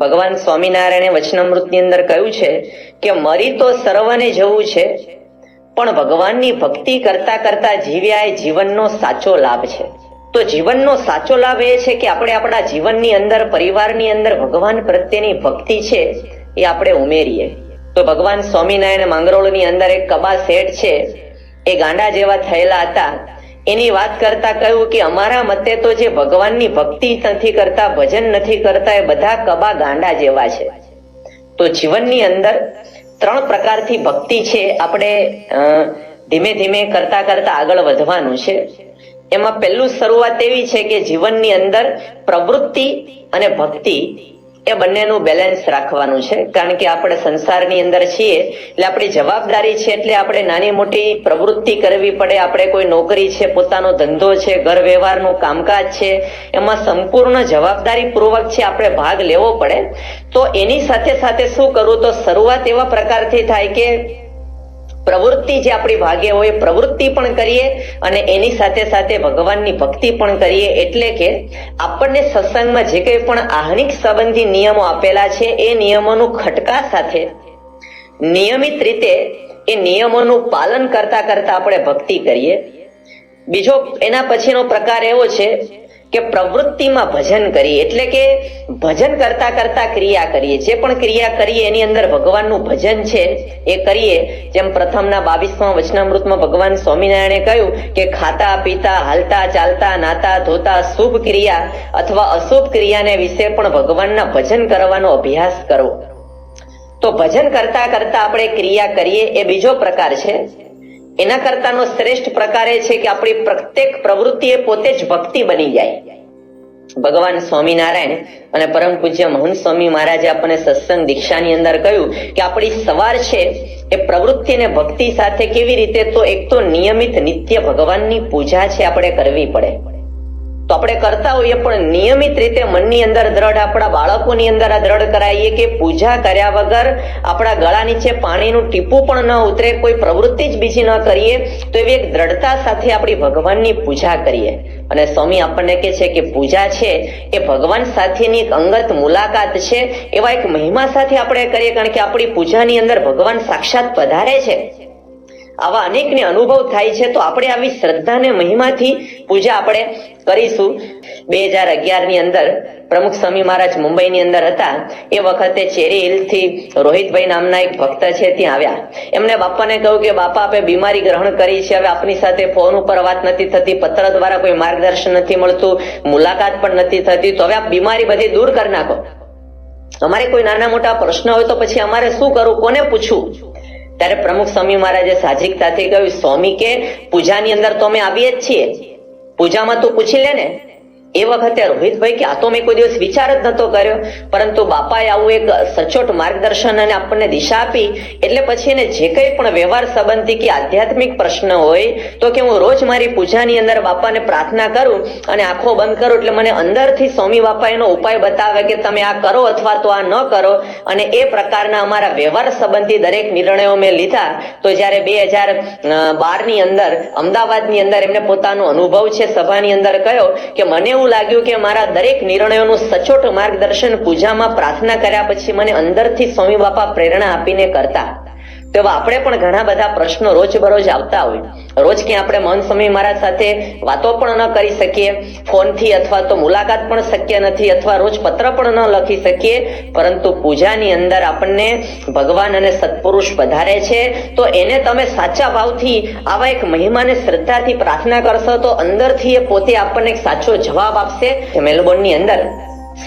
ભગવાન સ્વામિનારાયણે વચનામૃતની અંદર કહ્યું છે કે મરી તો સર્વને જવું છે, પણ ભગવાનની ભક્તિ કરતા કરતા જીવ્યા એ જીવનનો સાચો લાભ છે. તો જીવનનો સાચો લાભ એ છે કે આપણે આપણા જીવનની અંદર, પરિવારની અંદર ભગવાન પ્રત્યેની ભક્તિ છે એ આપણે ઉમેરીએ. તો ભગવાન સ્વામિનારાયણ માંગરોળની અંદર એક કબા શેઠ છે, એ ગાંડા જેવા થયેલા હતા. એની વાત કરતા કહ્યું કે અમારા મતે તો જે ભગવાનની ભક્તિ નથી કરતા, ભજન નથી કરતા, એ બધા કબા ગાંડા જેવા છે. તો જીવનની અંદર ત્રણ પ્રકારથી ભક્તિ છે આપણે ધીમે ધીમે કરતા કરતા આગળ વધવાનું છે. એમાં પહેલું શરૂઆત એવી છે કે જીવનની અંદર પ્રવૃત્તિ અને ભક્તિ એ બંનેનું બેલેન્સ રાખવાનું છે. કારણ કે આપણે સંસારની અંદર છીએ, એટલે આપણી જવાબદારી છે, એટલે આપણે નાની મોટી પ્રવૃત્તિ કરવી પડે. આપણે કોઈ નોકરી છે, પોતાનો ધંધો છે ઘર વ્યવહારનું કામકાજ છે, એમાં સંપૂર્ણ જવાબદારી પૂર્વક છે, આપણે ભાગ લેવો પડે. તો એની સાથે સાથે શું કરવું તો શરૂઆત એવા પ્રકારથી થાય કે પ્રવૃત્તિ જે આપણી ભાગે હોય પ્રવૃત્તિ પણ કરીએ અને એની સાથે સાથે ભગવાનની ભક્તિ પણ કરીએ એટલે કે આપણને સત્સંગમાં જે કંઈ પણ આહનિક સંબંધી નિયમો આપેલા છે એ નિયમોનું ખટકા સાથે નિયમિત રીતે એ નિયમોનું પાલન કરતા કરતા આપણે ભક્તિ કરીએ. બીજો એના પછીનો પ્રકાર એવો છે કે પ્રવૃત્તિમાં ભજન કરીએ. એટલે કે ભજન કરતા કરતા ક્રિયા કરીએ. જે પણ ક્રિયા કરીએ, એની અંદર ભગવાનનું ભજન છે, એ કરીએ. જેમ પ્રથમના બાવીસમાં વચનામૃતમાં ભગવાન સ્વામિનારાયણે કહ્યું કે ખાતા, પીતા, હાલતા, ચાલતા, નાતા, ધોતા, શુભ ક્રિયા અથવા અશુભ ક્રિયાને વિશે પણ ભગવાનના ભજન કરવાનો અભ્યાસ કરવો તો ભજન કરતા કરતા આપણે ક્રિયા કરીએ, એ બીજો પ્રકાર છે. એના કરતાનો શ્રેષ્ઠ પ્રકાર એ છે કે આપણી પ્રત્યેક પ્રવૃત્તિ એ પોતે જ ભક્તિ બની જાય. ભગવાન સ્વામિનારાયણ અને પરમ પૂજ્ય મહંત સ્વામી મહારાજે આપણને સત્સંગ દીક્ષાની અંદર કહ્યું કે આપણી સવાર છે એ પ્રવૃત્તિ અને ભક્તિ સાથે કેવી રીતે તો એક તો નિયમિત નિત્ય ભગવાનની પૂજા છે આપણે કરવી પડે. તો આપણે કરતા હોઈએ પણ નિયમિત રીતે મનની અંદર દ્રઢ, આપણા બાળકોની અંદર આ દ્રઢ કરાવીએ કે પૂજા કર્યા વગર આપણા ગળા નીચે પાણીનું ટીપું પણ ન ઉતરે, કોઈ પ્રવૃત્તિ જ બીજી ન કરીએ, તો એવી એક દ્રઢતા સાથે આપણી ભગવાનની પૂજા કરીએ. અને સ્વામી આપણને કહે છે કે પૂજા છે એ ભગવાન સાથેની એક અંગત મુલાકાત છે, એવા એક મહિમા સાથે આપણે કરીએ, કારણ કે આપણી પૂજાની અંદર ભગવાન સાક્ષાત પધારે છે. આવા અનેકને અનુભવ થાય છે, તો આપણે આવી શ્રદ્ધાને મહિમાથી પૂજા આપણે કરીશું. બે હજાર અગિયારની અંદર પ્રમુખ સ્વામી મહારાજ મુંબઈની અંદર હતા. એ વખતે ચેરી હિલથી રોહિતભાઈ નામના એક ભક્ત છે ત્યાં આવ્યા. એમને બાપાને કહ્યું કે, બાપા આપે બીમારી ગ્રહણ કરી છે. હવે આપની સાથે ફોન ઉપર વાત નથી થતી, પત્ર દ્વારા કોઈ માર્ગદર્શન નથી મળતું, મુલાકાત પણ નથી થતી. તો હવે આ બીમારી બધી દૂર કરી નાખો. અમારે કોઈ નાના મોટા પ્રશ્ન હોય તો પછી અમારે શું કરવું? કોને પૂછવું? ત્યારે પ્રમુખ સ્વામી મહારાજે સાહજિકતાથી કહ્યું, સ્વામી કે, પૂજાની અંદર તો અમે આવીએ જ છીએ. પૂજામાં તું પૂછી લે ને. એ વખતે રોહિતભાઈ કે આ તો મેં કોઈ દિવસ વિચાર જ નતો કર્યો, પરંતુ બાપાએ આવું એક સચોટ માર્ગદર્શન અને આપણને દિશા આપી, એટલે પછી એને જે કંઈ પણ વ્યવહાર સંબંધી કે આધ્યાત્મિક પ્રશ્ન હોય, તો કે હું રોજ મારી પૂજાની અંદર બાપાને પ્રાર્થના કરું અને આંખો બંધ કરું, એટલે મને અંદરથી સ્વામી બાપા એનો ઉપાય બતાવે કે તમે આ કરો અથવા તો આ ન કરો, અને એ પ્રકારના અમારા વ્યવહાર સંબંધી દરેક નિર્ણયો મેં લીધા. તો જ્યારે બે હજાર બારની અંદર, અમદાવાદની અંદર એમને પોતાનો અનુભવ છે, સભાની અંદર કહ્યો કે મને એવું લાગ્યું કે મારા દરેક નિર્ણયોનું સચોટ માર્ગદર્શન પૂજામાં પ્રાર્થના કર્યા પછી મને અંદરથી સ્વામી બાપા પ્રેરણા આપીને કરતા. તો આપણે પણ ઘણા બધા પ્રશ્નો રોજ બરોજ આવતા હોય. રોજ ક્યાં આપણે મન સમય મારા સાથે વાતો પણ ન કરી શકીએ, ફોનથી અથવા તો મુલાકાત પણ શક્ય નથી અથવા રોજ પત્ર પણ ન લખી શકીએ, પરંતુ પૂજાની અંદર આપણને ભગવાન અને સત્પુરુષ વધારે છે, તો એને તમે સાચા ભાવથી, આવા એક મહિમાને શ્રદ્ધાથી પ્રાર્થના કરશો તો અંદરથી એ પોતે આપણને એક સાચો જવાબ આપશે. મેલબોર્નની અંદર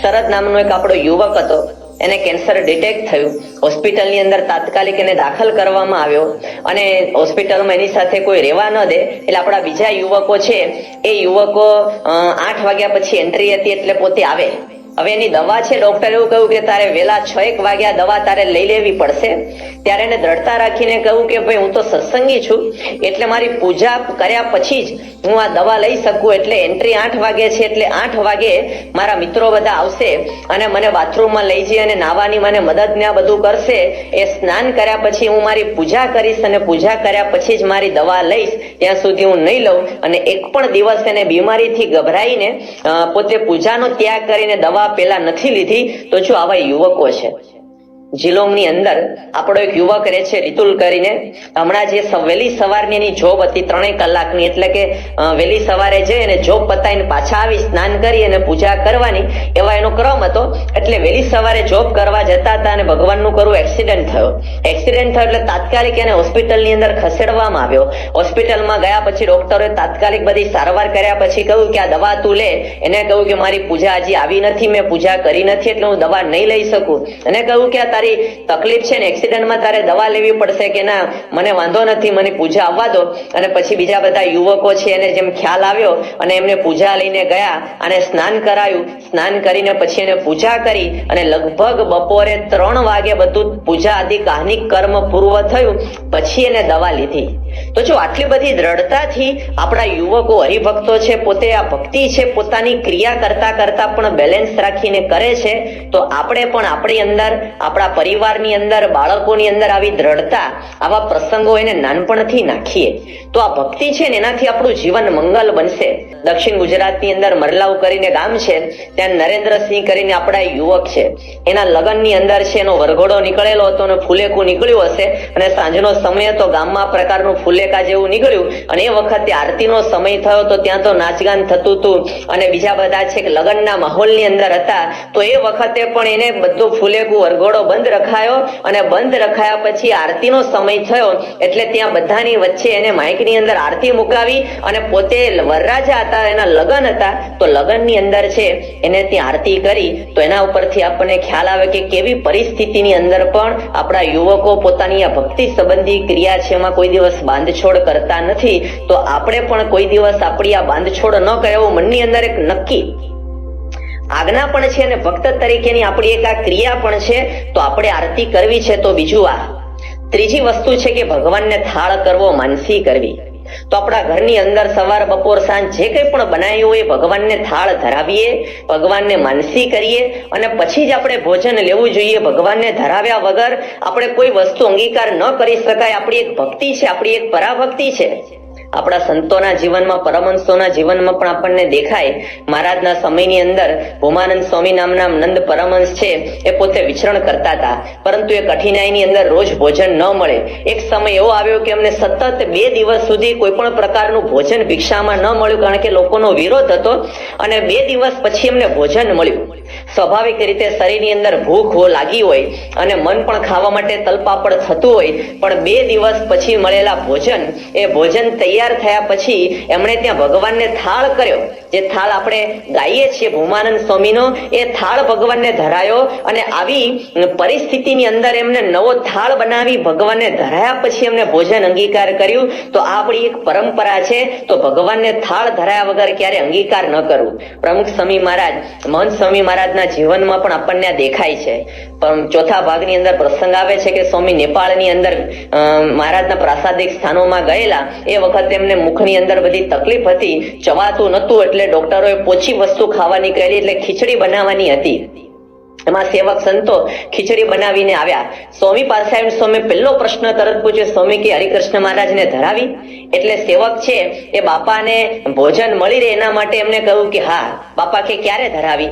શરદ નામનો એક આપણો યુવક હતો. એને કેન્સર ડિટેક્ટ થયું. હોસ્પિટલની અંદર તાત્કાલિક એને દાખલ કરવામાં આવ્યો અને હોસ્પિટલમાં એની સાથે કોઈ રહેવા ન દે એટલે આપણા બીજા યુવકો છે, એ યુવકો આઠ વાગ્યા પછી એન્ટ્રી હતી એટલે પોતે આવે. હવે એની દવા છે ડોક્ટર એવું કહ્યું કે તારે વેલા છ એક વાગ્યા દવા તારે લઈ લેવી પડશે. ત્યારે એને દ્રઢતા રાખીને કહ્યું કે ભાઈ હું તો સત્સંગી છું, એટલે મારી પૂજા કર્યા પછી જ હું આ દવા લઈ શકું, એટલે એન્ટ્રી આઠ વાગે છે, એટલે આઠ વાગે મારા મિત્રો બધા આવશે અને મને બાથરૂમમાં લઈ જઈ અને નાવાની મને મદદ ને આ બધું કરશે. એ સ્નાન કર્યા પછી હું મારી પૂજા કરીશ અને પૂજા કર્યા પછી જ મારી દવા લઈશ. ત્યાં સુધી હું નહીં લઉં અને એક પણ દિવસ એને બીમારીથી ગભરાઈને પોતે પૂજાનો ત્યાગ કરીને દવા દવા પેલા નથી લીધી તો જો આવા યુવકો છે જીલોંગની અંદર આપણો એક યુવક રહે છે રિતુલ કરીને. હમણાં જે વહેલી સવારની એની જોબ હતી ત્રણેય કલાકની, એટલે કે વહેલી સવારે જઈ અને જોબ પતાવીને પાછા આવી, સ્નાન કરી અને પૂજા કરવાની, એવા એનો ક્રમ હતો. એટલે વહેલી સવારે જોબ કરવા જતા હતા અને ભગવાનનું કરવું એક્સિડન્ટ થયો. એક્સિડન્ટ થયો એટલે તાત્કાલિક એને હોસ્પિટલની અંદર ખસેડવામાં આવ્યો. હોસ્પિટલમાં ગયા પછી ડોક્ટરોએ તાત્કાલિક બધી સારવાર કર્યા પછી કહ્યું કે આ દવા તું લે. એને કહ્યું કે મારી પૂજા હજી આવી નથી, મેં પૂજા કરી નથી, એટલે હું દવા નહીં લઈ શકું. એને કહ્યું કે આ તારી તકલીફ છે ને એક્સિડન્ટમાં તારે દવા લેવી પડશે કે ના, મને વાંધો નથી, મને પૂજા આવવા દો. અને પછી બીજા બધા યુવકો છે એને જેમ ખ્યાલ આવ્યો અને એમને પૂજા લઈને ગયા અને સ્નાન કરાયું. સ્નાન કરીને પછી એને પૂજા કરી અને લગભગ બપોરે ત્રણ વાગે બધું પૂજા આદિ કાહનિક કર્મ પૂર્વ થયું. પછી એને દવા લીધી. તો જો આટલી બધી દ્રઢતાથી આપણા યુવકો, હરિભક્તો છે, પોતે આ ભક્તિ છે, પોતાની ક્રિયા કરતા કરતા પણ બેલેન્સ રાખીને કરે છે, તો આપણે પણ આપણી અંદર, આપણા પરિવારની અંદર, બાળકોની અંદર આવી દ્રઢતા, આવા પ્રસંગો એને નાનપણથી નાખીએ. તો આ ભક્તિ છે ને એનાથી આપણું જીવન મંગલ બનશે. દક્ષિણ ગુજરાતની અંદર મરલાવ કરીને ગામ છે, ત્યાં નરેન્દ્રસિંહ કરીને આપણા યુવક છે. એના લગ્નની અંદર છે, એનો વરઘોડો નીકળેલો હતો અને ફૂલેકું નીકળ્યું હશે અને સાંજનો સમય હતો, ગામમાં પ્રકારનું ફુલેકા જેવું નીકળ્યું અને એ વખતે આરતીનો સમય થયો તો ત્યાં તો નાચગાન થતું હતું અને બીજા બધા છે લગ્નના માહોલની અંદર હતા. તો એ વખતે પણ એને બધું ફુલેકું વરઘોડો બંધ રખાયો અને બંધ રખાયા પછી આરતીનો સમય થયો એટલે ત્યાં બધાની વચ્ચે એને માઇકની અંદર આરતી મુકાવી અને પોતે વરરાજા હતા, એના લગ્ન હતા. તો લગ્નની અંદર છે એને ત્યાં આરતી કરી. તો એના ઉપરથી આપણને ખ્યાલ આવે કે કેવી પરિસ્થિતિની અંદર પણ આપણા યુવકો પોતાની આ ભક્તિ સંબંધી ક્રિયા છે એમાં કોઈ દિવસ બાંધછોડ કરતા નથી, તો આપણે પણ કોઈ દિવસ આપણી આ બાંધછોડ ન કરાવો, મનની અંદર એક નક્કી. આજ્ઞા પણ છે અને ભક્ત તરીકેની આપણી એક આ ક્રિયા પણ છે, તો આપણે આરતી કરવી છે તો બીજું આ. ત્રીજી વસ્તુ છે કે ભગવાનને થાળ કરવો, માનસી કરવી. તો આપણા ઘરની અંદર સવાર, બપોર, સાંજ જે કંઈ પણ બનાવ્યું હોય ભગવાનને થાળ ધરાવીએ, ભગવાનને માનસી કરીએ અને પછી જ આપણે ભોજન લેવું જોઈએ. ભગવાનને ધરાવ્યા વગર આપણે કોઈ વસ્તુ અંગીકાર ન કરી શકાય. આપણી એક ભક્તિ છે, આપણી એક પરાભક્તિ છે. આપણા સંતોના જીવનમાં પરમહંસોના જીવનમાં પણ આપણને દેખાય. મહારાજના સમયની અંદર ભૂમાનંદ સ્વામી નામના નંદ પરમહંસ છે, એ પોતે વિચરણ કરતા હતા. પરંતુ એ કઠિનાઈની અંદર રોજ ભોજન ન મળે. એક સમય એવો આવ્યો કે એમને સતત બે દિવસ સુધી કોઈ પણ પ્રકારનું ભોજન ભિક્ષામાં ન મળ્યું, કારણ કે લોકોનો વિરોધ હતો અને બે દિવસ પછી એમને ભોજન મળ્યું. સ્વાભાવિક રીતે શરીરની અંદર ભૂખ લાગી હોય અને મન પણ ખાવા માટે તલપાપડ થતું હોય, પણ બે દિવસ પછી મળેલા ભોજન, એ ભોજન તૈયાર થયા પછી એમણે ત્યાં ભગવાનને થાળ કર્યો. જે થાળ આપણે ગાઈએ છીએ ભૂમાનંદ સ્વામીનો, એ થાળ ભગવાનને ધરાયો અને આવી પરિસ્થિતિની અંદર એમને નવો થાળ બનાવી ભગવાનને ધરાયા પછી એમને ભોજન અંગીકાર કર્યું. તો આપણી એક પરંપરા છે, તો ભગવાનને થાળ ધરાયા વગર ક્યારે અંગીકાર ન કરવું. પ્રમુખ સ્વામી મહારાજ, મહંત સ્વામી મહારાજના જીવનમાં પણ આપણને દેખાય છે. પણ ચોથા ભાગની અંદર પ્રસંગ આવે છે કે સ્વામી નેપાળની અંદર મહારાજના પ્રાસાદિક સ્થાનોમાં ગયેલા, એ વખતે એમને મુખની અંદર બધી તકલીફ હતી. ચવાતું નતું એટલે ડોક્ટરોએ પોચી વસ્તુ ખાવાની કહેલી એટલે ખીચડી બનાવવાની હતી. એમાં સેવક સંતો ખીચડી બનાવીને આવ્યા. સ્વામી પાસે આવીને સ્વામી પહેલો પ્રશ્ન તરત પૂછ્યો, સ્વામી, કે હરિકૃષ્ણ મહારાજને ધરાવી? એટલે સેવક છે, એ બાપાને ભોજન મળી રહે એના માટે એમને કહ્યું કે, હા, બાપા કે ક્યારે ધરાવી?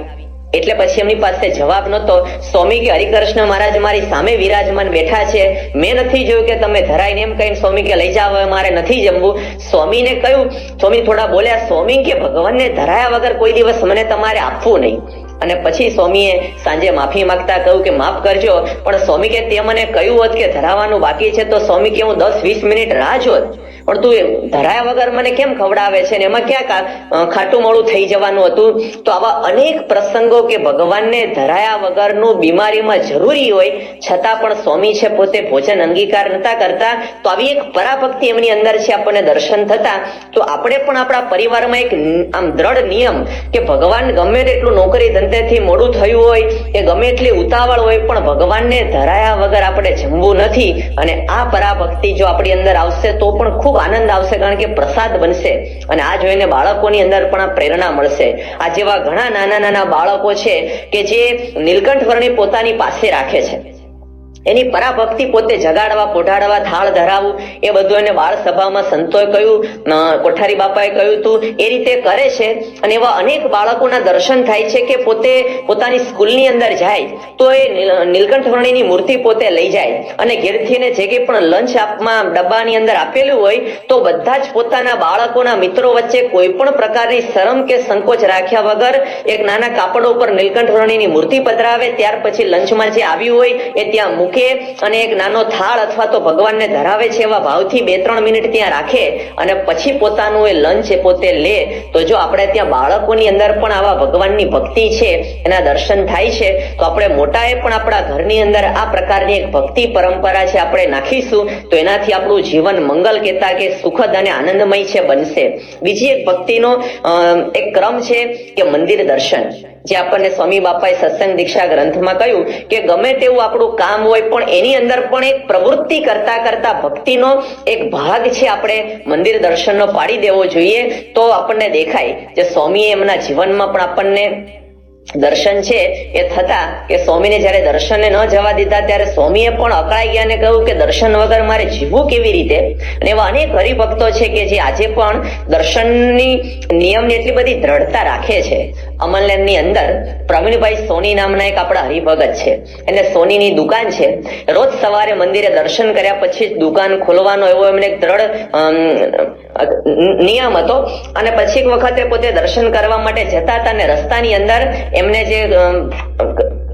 એટલે પછી એમની પાસે જવાબ નતો સ્વામી કે હરિકૃષ્ણ મહારાજ મારી સામે વિરાજમાન બેઠા છે. મેં નથી જોયું કે તમે ધરાઈને એમ કહીને સ્વામી કે લઈ જાવ મારે નથી જમવું. સ્વામીને કહ્યું, સ્વામી થોડા બોલ્યા સ્વામી કે ભગવાનને ધરાયા વગર કોઈ દિવસ મને તમારે આપવું નહીં. અને પછી સ્વામીએ સાંજે માફી માંગતા કહ્યું કે, માફ કરજો, પણ સ્વામી કે તે મને કહ્યું હોત કે ધરાવવાનું બાકી છે, તો સ્વામી કે હું દસ વીસ મિનિટ રાહ જોત. પણ તું ધરાયા વગર મને કેમ ખવડાવે છે ને? એમાં ક્યાં ખાટું મોડું થઈ જવાનું હતું? તો આવા અનેક પ્રસંગો કે ભગવાનને ધરાયા વગરનું બીમારીમાં જરૂરી હોય, છતાં પણ સ્વામી છે પોતે ભોજન અંગીકાર નતા કરતા. તો આવી એક પરાભક્તિ એમની અંદર છે, આપણને દર્શન થતા. તો આપણે પણ આપણા પરિવારમાં એક આમ દ્રઢ નિયમ કે ભગવાન ગમે તેટલું નોકરી ધંધેથી મોડું થયું હોય કે ગમે એટલી ઉતાવળ હોય, પણ ભગવાનને ધરાયા વગર આપણે જમવું નથી. અને આ પરાભક્તિ જો આપણી અંદર આવશે તો પણ ખૂબ આનંદ આવશે, કારણ કે પ્રસાદ બનશે અને આ જોઈને બાળકોની અંદર પણ પ્રેરણા મળશે. આ જેવા ઘણા નાના નાના બાળકો છે કે જે નીલકંઠ વર્ણી પોતાની પાસે રાખે છે. એની પરાભક્તિ પોતે જગાડવા, પોઢાડવા, થાળ ધરાવવું એ બધું એને બાળ સભામાં સંતોએ કહ્યું કોઠારી બાપાએ કહ્યું હતું એ રીતે કરે છે. અને એવા અનેક બાળકોના દર્શન થાય છે કે પોતે પોતાની સ્કૂલની અંદર જાય, તો એ નીલકંઠ વર્ણિની મૂર્તિ પોતે લઈ જાય. અને ઘેરથી જે કંઈ પણ લંચ આપમાં, ડબ્બાની અંદર આપેલું હોય, તો બધા જ પોતાના બાળકોના મિત્રો વચ્ચે કોઈ પણ પ્રકારની શરમ કે સંકોચ રાખ્યા વગર એક નાના કાપડ ઉપર નીલકંઠ વર્ણિની મૂર્તિ પધરાવે, ત્યાર પછી લંચમાં જે આવ્યું હોય, એ ત્યાં મૂકે અને એક નાનો થાળ અથવા તો ભગવાનને ધરાવે છે એવા ભાવથી બે ત્રણ મિનિટ ત્યાં રાખે અને પછી પોતાનું એ લંચ એ પોતે લે. તો જો આપણે ત્યાં બાળકોની અંદર પણ આવા ભગવાનની ભક્તિ છે, એના દર્શન થાય છે, તો આપણે મોટાએ પણ આપણા ઘરની અંદર આ પ્રકારની એક ભક્તિ પરંપરા છે આપણે નાખીશું, તો એનાથી આપણું જીવન મંગલ કહેતા કે સુખદ અને આનંદમય છે, બનશે. બીજી એક ભક્તિનો એક ક્રમ છે કે મંદિર દર્શન. જે આપણને સ્વામી બાપાએ સત્સંગ દીક્ષા ગ્રંથમાં કહ્યું કે ગમે તેવું આપણું કામ હોય, પણ એની અંદર પણ એક પ્રવૃત્તિ કરતા કરતા ભક્તિનો એક ભાગ છે આપણે મંદિર દર્શનનો પાડી દેવો જોઈએ, તો આપણને દેખાય જે સ્વામીએ એમના જીવનમાં પણ આપણને દર્શન છે. એ થતા કે સ્વામીને જ્યારે દર્શને ન જવા દીધા, ત્યારે સ્વામીએ પણ અકળાઈ ગયા અને કહ્યું કે દર્શન વગર મારે જીવવું કેવી રીતે? અને એવા અનેક હરિભક્તો છે કે જે આજે પણ દર્શનની નિયમની એટલી બધી દ્રઢતા રાખે છે. અમલની અંદર પ્રવીણભાઈ સોની નામના એક આપણા હરિભગત છે. એને સોનીની દુકાન છે. રોજ સવારે મંદિરે દર્શન કર્યા પછી જ દુકાન ખોલવાનો એવો એમને એક દ્રઢ નિયમ હતો. અને પછી એક વખતે પોતે દર્શન કરવા માટે જતા હતા અને રસ્તાની અંદર એમને જે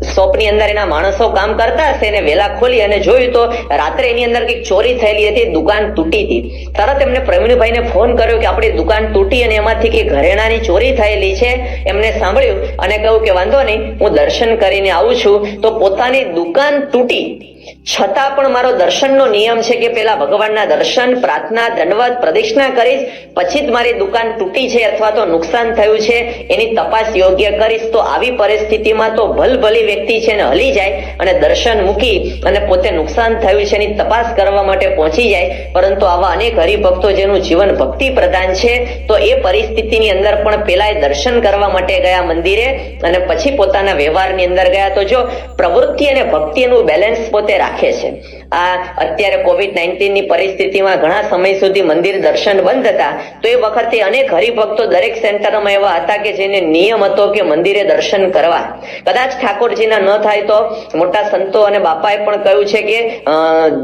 શોપની અંદર એના માણસો કામ કરતા હશે એને વેલા ખોલી અને જોયું તો રાત્રે એની અંદર કંઈક ચોરી થયેલી હતી, દુકાન તૂટી હતી. તરત એમને પ્રવીણભાઈને ફોન કર્યો કે આપણી દુકાન તૂટી અને એમાંથી કે ઘરેણાની ચોરી થયેલી છે. એમને સાંભળ્યું અને કહ્યું કે વાંધો નહીં, હું દર્શન કરીને આવું છું. તો પોતાની દુકાન તૂટી. છતાં પણ મારો દર્શનનો નિયમ છે કે પેલા ભગવાનના દર્શન, પ્રાર્થના, દંડવત, પ્રદક્ષિણા કરીશ, પછી જ મારી દુકાન તૂટી છે અથવા તો નુકસાન થયું છે, એની તપાસ યોગ્ય કરીશ, તો આવી પરિસ્થિતિમાં તો ભલભલી વ્યક્તિ છે ને હલી જાય અને દર્શન મૂકી અને પોતે નુકસાન થયું છે એની તપાસ કરવા માટે પહોંચી જાય. પરંતુ આવા અનેક હરિભક્તો જેનું જીવન ભક્તિ પ્રધાન છે, તો એ પરિસ્થિતિની અંદર પણ પેલા એ દર્શન કરવા માટે ગયા મંદિરે અને પછી પોતાના વ્યવહારની અંદર ગયા. તો જો પ્રવૃત્તિ અને ભક્તિનું બેલેન્સ પોતે રાખે છે. આ અત્યારે કોવિડ નાઇન્ટીનની પરિસ્થિતિમાં ઘણા સમય સુધી મંદિર દર્શન બંધ હતા. તો એ વખતે અનેક હરિભક્તો દરેક સેન્ટરમાં એવા હતા કે જેને નિયમ હતો કે મંદિરે દર્શન કરવા. કદાચ ઠાકોરજીના ન થાય તો મોટા સંતો અને બાપાએ પણ કહ્યું છે કે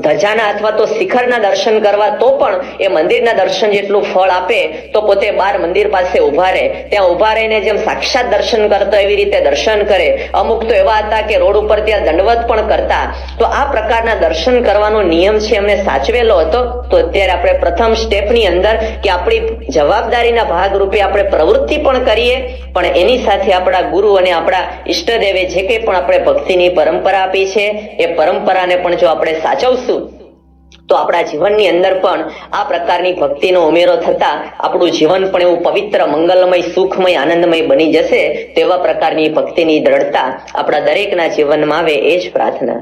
ધજાના અથવા તો શિખરના દર્શન કરવા તો પણ એ મંદિરના દર્શન જેટલું ફળ આપે તો પોતે બાર મંદિર પાસે ઊભા રહે. ત્યાં ઊભા રહીને જેમ સાક્ષાત દર્શન કરતો એવી રીતે દર્શન કરે. અમુક તો એવા હતા કે રોડ ઉપર ત્યાં દંડવત પણ કરતા. તો આ પ્રકારના દર્શન કરવાનો નિયમ છે એમને સાચવેલો હતો, તો અત્યારે આપણે પ્રથમ સ્ટેપની અંદર કે આપણી જવાબદારીના ભાગરૂપે આપણે પ્રવૃત્તિ પણ કરીએ, પણ એની સાથે આપણા ગુરુ અને આપણા ઈષ્ટદેવે જે કંઈ પણ આપણે ભક્તિની પરંપરા આપી છે, એ પરંપરાને પણ જો આપણે સાચવશું, તો આપણા જીવનની અંદર પણ આ પ્રકારની ભક્તિનો ઉમેરો થતા આપણું જીવન પણ એવું પવિત્ર, મંગલમય, સુખમય, આનંદમય બની જશે, તેવા પ્રકારની ભક્તિની દ્રઢતા આપણા દરેકના જીવનમાં આવે, એ જ પ્રાર્થના.